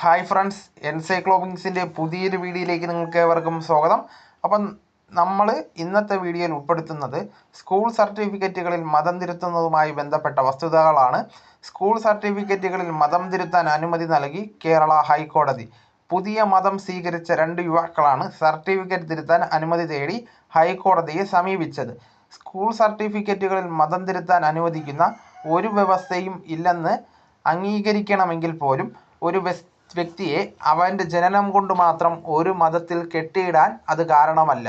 Hi friends എൻസൈക്ലോബിങ്സിന്റെ പുതിയൊരു വീഡിയോയിലേക്ക് നിങ്ങൾക്ക് ഏവർക്കും സ്വാഗതം. അപ്പം നമ്മൾ ഇന്നത്തെ വീഡിയോയിൽ ഉൾപ്പെടുത്തുന്നത് സ്കൂൾ സർട്ടിഫിക്കറ്റുകളിൽ മതം തിരുത്തുന്നതുമായി ബന്ധപ്പെട്ട വസ്തുതകളാണ്. സ്കൂൾ സർട്ടിഫിക്കറ്റുകളിൽ മതം തിരുത്താൻ അനുമതി നൽകി കേരള ഹൈക്കോടതി. പുതിയ മതം സ്വീകരിച്ച രണ്ട് യുവാക്കളാണ് സർട്ടിഫിക്കറ്റ് തിരുത്താൻ അനുമതി തേടി ഹൈക്കോടതിയെ സമീപിച്ചത്. സ്കൂൾ സർട്ടിഫിക്കറ്റുകളിൽ മതം തിരുത്താൻ അനുവദിക്കുന്ന ഒരു വ്യവസ്ഥയും ഇല്ലെന്ന് അംഗീകരിക്കണമെങ്കിൽ പോലും ഒരു വെസ് വ്യക്തിയെ അവന്റെ ജനനം കൊണ്ട് മാത്രം ഒരു മതത്തിൽ കെട്ടിയിടാൻ അത് കാരണമല്ല.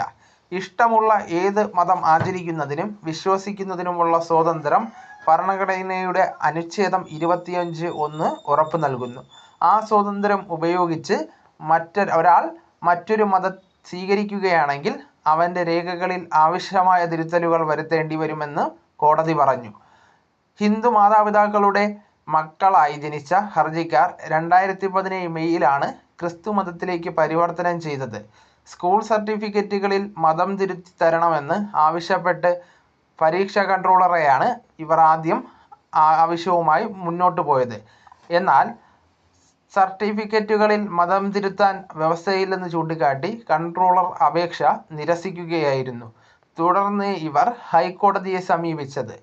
ഇഷ്ടമുള്ള ഏത് മതം ആചരിക്കുന്നതിനും വിശ്വസിക്കുന്നതിനുമുള്ള സ്വാതന്ത്ര്യം ഭരണഘടനയുടെ അനുച്ഛേദം ഇരുപത്തിയഞ്ച് ഒന്ന് ഉറപ്പു നൽകുന്നു. ആ സ്വാതന്ത്ര്യം ഉപയോഗിച്ച് ഒരാൾ മറ്റൊരു മതം സ്വീകരിക്കുകയാണെങ്കിൽ അവന്റെ രേഖകളിൽ ആവശ്യമായ തിരുത്തലുകൾ വരുത്തേണ്ടി വരുമെന്ന് കോടതി പറഞ്ഞു. ഹിന്ദു മാതാപിതാക്കളുടെ മക്കളായി ജനിച്ച ഹർജിക്കാർ രണ്ടായിരത്തി പതിനേഴ് മെയ്യിലാണ് ക്രിസ്തു മതത്തിലേക്ക് പരിവർത്തനം ചെയ്തത്. സ്കൂൾ സർട്ടിഫിക്കറ്റുകളിൽ മതം തിരുത്തി തരണമെന്ന് ആവശ്യപ്പെട്ട് പരീക്ഷ കൺട്രോളറെയാണ് ഇവർ ആദ്യം ആവശ്യവുമായി മുന്നോട്ട് പോയത്. എന്നാൽ സർട്ടിഫിക്കറ്റുകളിൽ മതം തിരുത്താൻ വ്യവസ്ഥയില്ലെന്ന് ചൂണ്ടിക്കാട്ടി കൺട്രോളർ അപേക്ഷ നിരസിക്കുകയായിരുന്നു. തുടർന്ന് ഇവർ ഹൈക്കോടതിയെ സമീപിച്ചത്.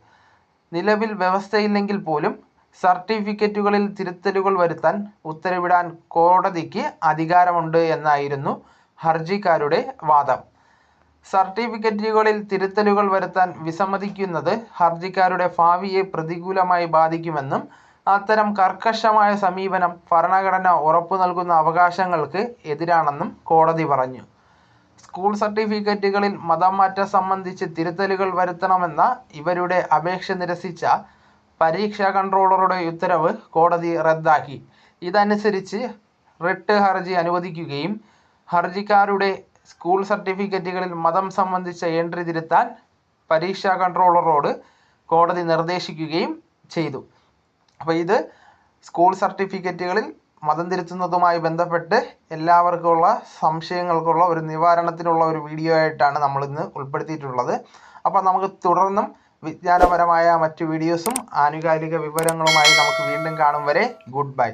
നിലവിൽ വ്യവസ്ഥയില്ലെങ്കിൽ പോലും സർട്ടിഫിക്കറ്റുകളിൽ തിരുത്തലുകൾ വരുത്താൻ ഉത്തരവിടാൻ കോടതിക്ക് അധികാരമുണ്ട് എന്നായിരുന്നു ഹർജിക്കാരുടെ വാദം. സർട്ടിഫിക്കറ്റുകളിൽ തിരുത്തലുകൾ വരുത്താൻ വിസമ്മതിക്കുന്നത് ഹർജിക്കാരുടെ ഭാവിയെ പ്രതികൂലമായി ബാധിക്കുമെന്നും അത്തരം കർക്കശമായ സമീപനം ഭരണഘടന ഉറപ്പു നൽകുന്ന അവകാശങ്ങൾക്ക് എതിരാണെന്നും കോടതി പറഞ്ഞു. സ്കൂൾ സർട്ടിഫിക്കറ്റുകളിൽ മതം മാറ്റം സംബന്ധിച്ച് തിരുത്തലുകൾ വരുത്തണമെന്ന ഇവരുടെ അപേക്ഷ നിരസിച്ച പരീക്ഷാ കൺട്രോളറുടെ ഉത്തരവ് കോടതി റദ്ദാക്കി. ഇതനുസരിച്ച് റിട്ട് ഹർജി അനുവദിക്കുകയും ഹർജിക്കാരുടെ സ്കൂൾ സർട്ടിഫിക്കറ്റുകളിൽ മതം സംബന്ധിച്ച എൻട്രി തിരുത്താൻ പരീക്ഷാ കൺട്രോളറോട് കോടതി നിർദ്ദേശിക്കുകയും ചെയ്തു. അപ്പോൾ ഇത് സ്കൂൾ സർട്ടിഫിക്കറ്റുകളിൽ മതം തിരുത്തുന്നതുമായി ബന്ധപ്പെട്ട് എല്ലാവർക്കുമുള്ള സംശയങ്ങൾക്കുള്ള ഒരു നിവാരണത്തിനുള്ള ഒരു വീഡിയോ ആയിട്ടാണ് നമ്മൾ ഇന്ന് ഉൾപ്പെടുത്തിയിട്ടുള്ളത്. അപ്പോൾ നമുക്ക് തുടർന്നും വിജ്ഞാനപരമായ മറ്റ് വീഡിയോസും ആനുകാലിക വിവരങ്ങളുമായി നമുക്ക് വീണ്ടും കാണും വരെ. Good bye